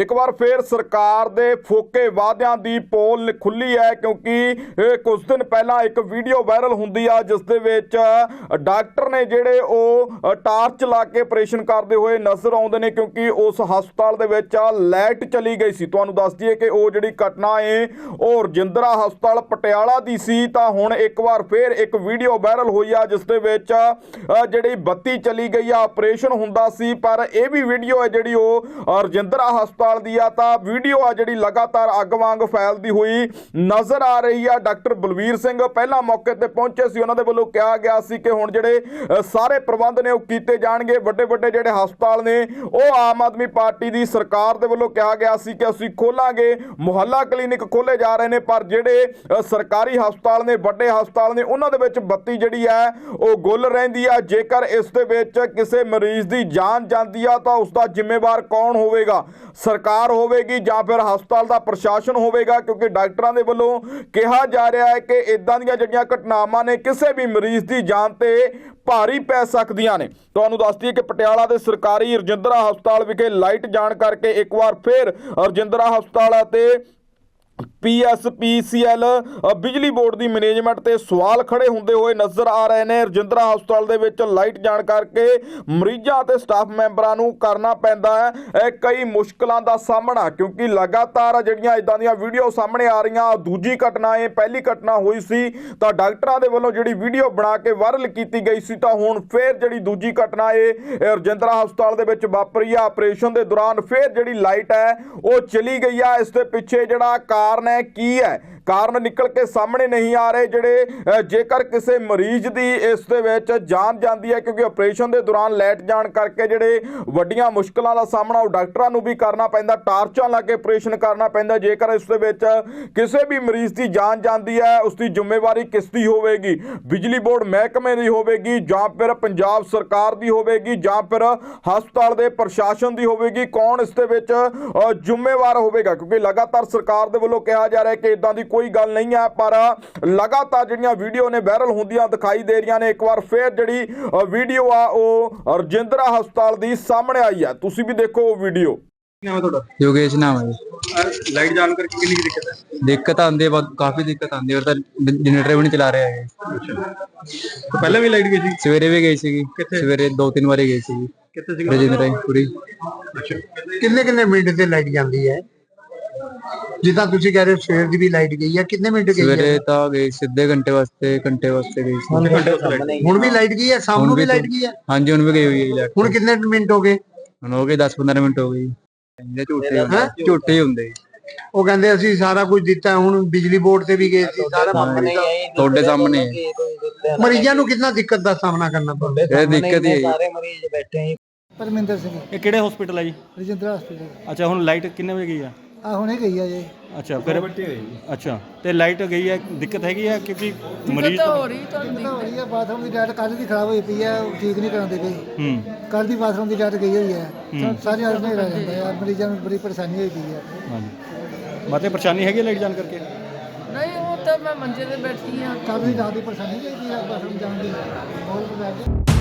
ਇੱਕ ਵਾਰ ਫੇਰ ਸਰਕਾਰ ਦੇ ਫੋਕੇ ਵਾਅਦਿਆਂ ਦੀ ਪੋਲ ਖੁੱਲੀ ਹੈ ਕਿਉਂਕਿ ਇਹ ਕੁਝ ਦਿਨ ਪਹਿਲਾਂ ਇੱਕ ਵੀਡੀਓ ਵਾਇਰਲ ਹੁੰਦੀ ਆ, ਜਿਸ ਦੇ ਵਿੱਚ ਡਾਕਟਰ ਨੇ ਜਿਹੜੇ ਉਹ ਟਾਰਚ ਲਾ ਕੇ ਆਪਰੇਸ਼ਨ ਕਰਦੇ ਹੋਏ ਨਜ਼ਰ ਆਉਂਦੇ ਨੇ ਕਿਉਂਕਿ ਉਸ ਹਸਪਤਾਲ ਦੇ ਵਿੱਚ ਲਾਈਟ ਚਲੀ ਗਈ ਸੀ। ਤੁਹਾਨੂੰ ਦੱਸ ਦਈਏ ਕਿ ਉਹ ਜਿਹੜੀ ਘਟਨਾ ਏ, ਉਹ ਰਜਿੰਦਰਾ ਹਸਪਤਾਲ ਪਟਿਆਲਾ ਦੀ ਸੀ। ਤਾਂ ਹੁਣ ਇੱਕ ਵਾਰ ਫੇਰ ਇੱਕ ਵੀਡੀਓ ਵਾਇਰਲ ਹੋਈ ਆ, ਜਿਸ ਦੇ ਵਿੱਚ ਜਿਹੜੀ ਬੱਤੀ ਚਲੀ ਗਈ ਆ, ਆਪਰੇਸ਼ਨ ਹੁੰਦਾ ਸੀ। ਪਰ ਇਹ ਵੀ ਵੀਡੀਓ ਹੈ ਜਿਹੜੀ ਉਹ ਰਜਿੰਦਰਾ ਹਸਪਤਾਲ ਦੀ ਆ ਤਾਂ ਵੀਡੀਓ ਆ ਜਿਹੜੀ ਲਗਾਤਾਰ ਅੱਗ ਵਾਂਗ ਫੈਲਦੀ ਹੋਈ ਨਜ਼ਰ ਆ ਰਹੀ ਆ। ਡਾਕਟਰ ਬਲਵੀਰ ਸਿੰਘ ਪਹਿਲਾਂ ਮੌਕੇ ਤੇ ਪਹੁੰਚੇ ਸੀ। ਉਹਨਾਂ ਦੇ ਵੱਲੋਂ ਕਿਹਾ ਗਿਆ ਸੀ ਕਿ ਹੁਣ ਜਿਹੜੇ ਸਾਰੇ ਪ੍ਰਬੰਧ ਨੇ ਉਹ ਕੀਤੇ ਜਾਣਗੇ। ਵੱਡੇ ਵੱਡੇ ਜਿਹੜੇ ਹਸਪਤਾਲ ਨੇ, ਉਹ ਆਮ ਆਦਮੀ ਪਾਰਟੀ ਦੀ ਸਰਕਾਰ ਦੇ ਵੱਲੋਂ ਕਿਹਾ ਗਿਆ ਸੀ ਕਿ ਅਸੀਂ ਖੋਲਾਂਗੇ। ਮੁਹੱਲਾ ਕਲੀਨਿਕ ਖੋਲੇ ਜਾ ਰਹੇ ਨੇ, ਪਰ ਜਿਹੜੇ ਸਰਕਾਰੀ ਹਸਪਤਾਲ ਨੇ, ਵੱਡੇ ਹਸਪਤਾਲ ਨੇ, ਉਹਨਾਂ ਦੇ ਵਿੱਚ ਬੱਤੀ ਜਿਹੜੀ ਹੈ ਉਹ ਗੁੱਲ ਰਹਿੰਦੀ ਆ। ਜੇਕਰ ਇਸ ਦੇ ਵਿੱਚ ਕਿਸੇ ਮਰੀਜ਼ ਦੀ ਜਾਨ ਜਾਂਦੀ ਆ, ਤਾਂ ਉਸ ਦਾ ਜ਼ਿੰਮੇਵਾਰ ਕੌਣ ਹੋਵੇਗਾ? ਸਰ ਸਰਕਾਰ ਹੋਵੇਗੀ ਜਾਂ ਫਿਰ ਹਸਪਤਾਲ ਦਾ ਪ੍ਰਸ਼ਾਸਨ ਹੋਵੇਗਾ, ਕਿਉਂਕਿ ਡਾਕਟਰਾਂ ਦੇ ਵੱਲੋਂ ਕਿਹਾ ਜਾ ਰਿਹਾ ਹੈ ਕਿ ਇਦਾਂ ਦੀਆਂ ਜਿਹੜੀਆਂ ਘਟਨਾਵਾਂ ਨੇ, ਕਿਸੇ ਵੀ ਮਰੀਜ਼ ਦੀ ਜਾਨ ਤੇ ਭਾਰੀ ਪੈ ਸਕਦੀਆਂ ਨੇ। ਤੁਹਾਨੂੰ ਦੱਸ ਦਈਏ ਕਿ ਪਟਿਆਲਾ ਦੇ ਸਰਕਾਰੀ ਰਜਿੰਦਰਾ ਹਸਪਤਾਲ ਵਿਖੇ ਲਾਈਟ ਜਾਣ ਕਰਕੇ ਇੱਕ ਵਾਰ ਫੇਰ ਰਜਿੰਦਰਾ ਹਸਪਤਾਲ ਅਤੇ ਪੀਐਸਪੀਸੀਐਲ ਬਿਜਲੀ ਬੋਰਡ ਦੀ ਮੈਨੇਜਮੈਂਟ ਤੇ ਸਵਾਲ ਖੜੇ ਹੁੰਦੇ ਹੋਏ ਨਜ਼ਰ ਆ ਰਹੇ ਨੇ। ਰਜਿੰਦਰਾ ਹਸਪਤਾਲ ਦੇ ਵਿੱਚ ਲਾਈਟ ਜਾਣ ਕਰਕੇ ਮਰੀਜ਼ਾਂ ਅਤੇ ਸਟਾਫ ਮੈਂਬਰਾਂ ਨੂੰ ਕਰਨਾ ਪੈਂਦਾ ਹੈ। ਇਹ ਕਈ ਮੁਸ਼ਕਲਾਂ ਦਾ ਸਾਹਮਣਾ, ਕਿਉਂਕਿ ਲਗਾਤਾਰ ਜਿਹੜੀਆਂ ਇਦਾਂ ਦੀਆਂ ਵੀਡੀਓ ਸਾਹਮਣੇ ਆ ਰਹੀਆਂ ਦੂਜੀ ਘਟਨਾ, ਇਹ ਪਹਿਲੀ ਘਟਨਾ ਹੋਈ ਸੀ, ਤਾਂ ਡਾਕਟਰਾਂ ਦੇ ਵੱਲੋਂ ਜਿਹੜੀ ਵੀਡੀਓ ਬਣਾ ਕੇ ਵਾਇਰਲ ਕੀਤੀ ਗਈ ਸੀ, ਤਾਂ ਹੁਣ ਫੇਰ ਜਿਹੜੀ ਦੂਜੀ ਘਟਨਾ ਇਹ ਰਜਿੰਦਰਾ ਹਸਪਤਾਲ ਦੇ ਵਿੱਚ ਵਾਪਰੀ ਆ। ਆਪਰੇਸ਼ਨ ਦੇ ਦੌਰਾਨ ਫੇਰ ਜਿਹੜੀ ਲਾਈਟ ਹੈ, ਉਹ ਚਲੀ ਗਈ ਆ। ਇਸ ਦੇ ਪਿੱਛੇ ਜਿਹੜਾ ਕਾਰਨ ਹੈ ਕੀ ਹੈ ਕਾਰਨ ਨਿਕਲ ਕੇ ਸਾਹਮਣੇ ਨਹੀਂ ਆ ਰਹੇ, ਜਿਹੜੇ ਜੇਕਰ ਕਿਸੇ ਮਰੀਜ਼ ਦੀ ਇਸ ਦੇ ਵਿੱਚ ਜਾਨ ਜਾਂਦੀ ਹੈ, ਕਿਉਂਕਿ ਆਪਰੇਸ਼ਨ ਦੇ ਦੌਰਾਨ ਲੈਟ ਜਾਣ ਕਰਕੇ ਜਿਹੜੇ ਵੱਡੀਆਂ ਮੁਸ਼ਕਲਾਂ ਦਾ ਸਾਹਮਣਾ ਉਹ ਡਾਕਟਰਾਂ ਨੂੰ ਵੀ ਕਰਨਾ ਪੈਂਦਾ, ਟਾਰਚਾਂ ਲਾ ਕੇ ਆਪਰੇਸ਼ਨ ਕਰਨਾ ਪੈਂਦਾ, ਜੇਕਰ ਇਸ ਦੇ ਵਿੱਚ ਕਿਸੇ ਵੀ ਮਰੀਜ਼ ਦੀ ਜਾਨ ਜਾਂਦੀ ਹੈ, ਉਸ ਦੀ ਜ਼ਿੰਮੇਵਾਰੀ ਕਿਸ ਦੀ ਹੋਵੇਗੀ, ਬਿਜਲੀ ਬੋਰਡ ਮਹਿਕਮੇ ਦੀ ਹੋਵੇਗੀ, ਜਾਂ ਫਿਰ ਪੰਜਾਬ ਸਰਕਾਰ ਦੀ ਹੋਵੇਗੀ, ਜਾਂ ਫਿਰ ਹਸਪਤਾਲ ਦੇ ਪ੍ਰਸ਼ਾਸਨ ਦੀ ਹੋਵੇਗੀ, ਕੌਣ ਇਸ ਦੇ ਵਿੱਚ ਜ਼ਿੰਮੇਵਾਰ ਹੋਵੇਗਾ, ਕਿਉਂਕਿ ਲਗਾਤਾਰ ਸਰਕਾਰ ਦੇ ਵੱਲੋਂ ਕਿਹਾ ਜਾ ਰਿਹਾ ਹੈ ਕਿ ਇਦਾਂ ਦੀ ਕੋਈ ਗੱਲ ਨਹੀਂ ਹੈ ਪਰ ਲਗਾਤਾਰ ਜਿਹੜੀਆਂ ਵੀਡੀਓ ਨੇ ਵਾਇਰਲ ਹੁੰਦੀਆਂ ਦਿਖਾਈ ਦੇ ਰਹੀਆਂ ਨੇ ਇੱਕ ਵਾਰ ਫੇਰ ਜਿਹੜੀ ਵੀਡੀਓ ਆ ਉਹ ਰਜਿੰਦਰਾ ਹਸਪਤਾਲ ਦੀ ਸਾਹਮਣੇ ਆਈ ਹੈ। ਤੁਸੀਂ ਵੀ ਦੇਖੋ ਉਹ ਵੀਡੀਓ। ਯੋਗੇਸ਼ ਨਾਮ ਹੈ ਲਾਈਟ ਜਾਣ ਕਰਕੇ ਕਿੰਨੀ ਦਿੱਕਤ ਹੈ? ਦਿੱਕਤ ਆਉਂਦੀ ਹੈ ਬਹੁਤ ਕਾਫੀ ਦਿੱਕਤ ਆਉਂਦੀ ਹੈ। ਤਾਂ ਜਨਰੇਟਰ ਵੀ ਨਹੀਂ ਚਲਾ ਰਿਹਾ ਹੈ ਪਹਿਲਾਂ ਵੀ ਲਾਈਟ ਗਈ ਸੀ? ਸਵੇਰੇ ਵੀ ਗਈ ਸੀਗੀ। ਸਵੇਰੇ ਦੋ ਤਿੰਨ ਵਾਰੀ ਗਈ ਸੀਗੀ। ਕਿੱਥੇ ਸੀਗਾ? ਰਜਿੰਦਰਾ ਪੁਰੀ। ਅੱਛਾ। ਕਿੰਨੇ ਕਿੰਨੇ ਮਿੰਟ ਤੇ ਲਾਈਟ ਜਾਂਦੀ ਹੈ? ਜਿੱਦਾਂ ਤੁਸੀਂ ਕਹਿ ਰਹੇ ਹੋ ਸਵੇਰ ਦੀ ਵੀ ਲਾਈਟ ਗਈ ਹੈ ਕਿੰਨੇ ਮਿੰਟ ਗਈ ਹੈ ਸਵੇਰੇ ਤਾਂ ਗਈ ਸਿੱਧੇ ਘੰਟੇ ਵਾਸਤੇ ਘੰਟੇ ਵਾਸਤੇ ਗਈ ਸੀ। ਹੁਣ ਵੀ ਲਾਈਟ ਗਈ ਹੈ ਸ਼ਾਮ ਵੀ ਲਾਈਟ ਗਈ ਹੈ ਹਾਂਜੀ ਹੁਣ ਵੀ ਗਈ ਹੋਈ ਹੈ ਲਾਈਟ। ਹੁਣ ਕਿੰਨੇ ਮਿੰਟ ਹੋ ਗਏ? ਹੁਣ ਹੋ ਗਏ 10-15 ਮਿੰਟ ਹੋ ਗਏ ਇਹਦੇ ਝੂਠੇ ਹੁੰਦੇ ਝੂਠੇ ਹੁੰਦੇ ਉਹ ਕਹਿੰਦੇ ਅਸੀਂ ਸਾਰਾ ਕੁਝ ਦਿੱਤਾ ਹੁਣ ਬਿਜਲੀ ਬੋਰਡ ਤੇ ਵੀ ਗਏ ਸੀ ਸਾਰਾ ਮਾਮਲਾ ਤੁਹਾਡੇ ਸਾਹਮਣੇ ਮਰੀਜ਼ਾਂ ਨੂੰ ਕਿੰਨਾ ਦਿੱਕਤ ਦਾ ਸਾਹਮਣਾ ਕਰਨਾ ਪੈਂਦਾ ਇਹ ਦਿੱਕਤ ਹੀ ਹੈ ਸਾਰੇ ਮਰੀਜ਼ ਬੈਠੇ ਹੈ ਪਰਮਿੰਦਰ ਸਿੰਘ ਇਹ ਕਿਹੜੇ ਹਸਪੀਟਲ ਹੈ ਜੀ? ਰਜਿੰਦਰਾ ਹਸਪੀਟਲ ਅੱਛਾ ਹੁਣ ਲਾਈਟ ਕਿੰਨੇ ਵਜੇ ਗਈ ਆ? ਆ ਹੁਣੇ ਗਈ ਆ ਜੀ। ਅੱਛਾ ਫਿਰ ਅੱਛਾ ਤੇ ਲਾਈਟ ਗਈ ਹੈ ਦਿੱਕਤ ਹੈਗੀ ਆ ਕਿਉਂਕਿ ਮਰੀਜ਼ ਤਾਂ ਹੋ ਰਹੀ ਹੈ ਬਾਥਰੂਮ ਦੀ ਲਾਈਟ ਕੱਲ ਦੀ ਖਰਾਬ ਹੋਈ ਪਈ ਹੈ ਉਹ ਠੀਕ ਨਹੀਂ ਕਰਾਉਂਦੇ ਪਈ ਹੂੰ। ਕੱਲ ਦੀ ਬਾਥਰੂਮ ਦੀ ਲਾਈਟ ਗਈ ਹੋਈ ਹੈ। ਸਾਰੇ ਆਦਮੀ ਰਹਿ ਜਾਂਦਾ ਹੈ ਮਰੀਜ਼ਾਂ ਨੂੰ ਬੜੀ ਪਰੇਸ਼ਾਨੀ ਹੋਈ ਪਈ ਹੈ ਹਾਂਜੀ। ਮਾਤੇ ਪਰੇਸ਼ਾਨੀ ਹੈਗੀ ਲਾਈਟ ਜਾਣ ਕਰਕੇ? ਨਹੀਂ ਉਹ ਤਾਂ ਮੈਂ ਮੰਜੇ ਤੇ ਬੈਠੀ ਆ। ਕੱਲ ਦੀ ਰਾਤ ਦੀ ਪਰੇਸ਼ਾਨੀ ਹੋਈ ਪਈ ਹੈ ਬਾਥਰੂਮ ਜਾਣ ਦੀ। ਬਹੁਤ ਜ਼ਿਆਦਾ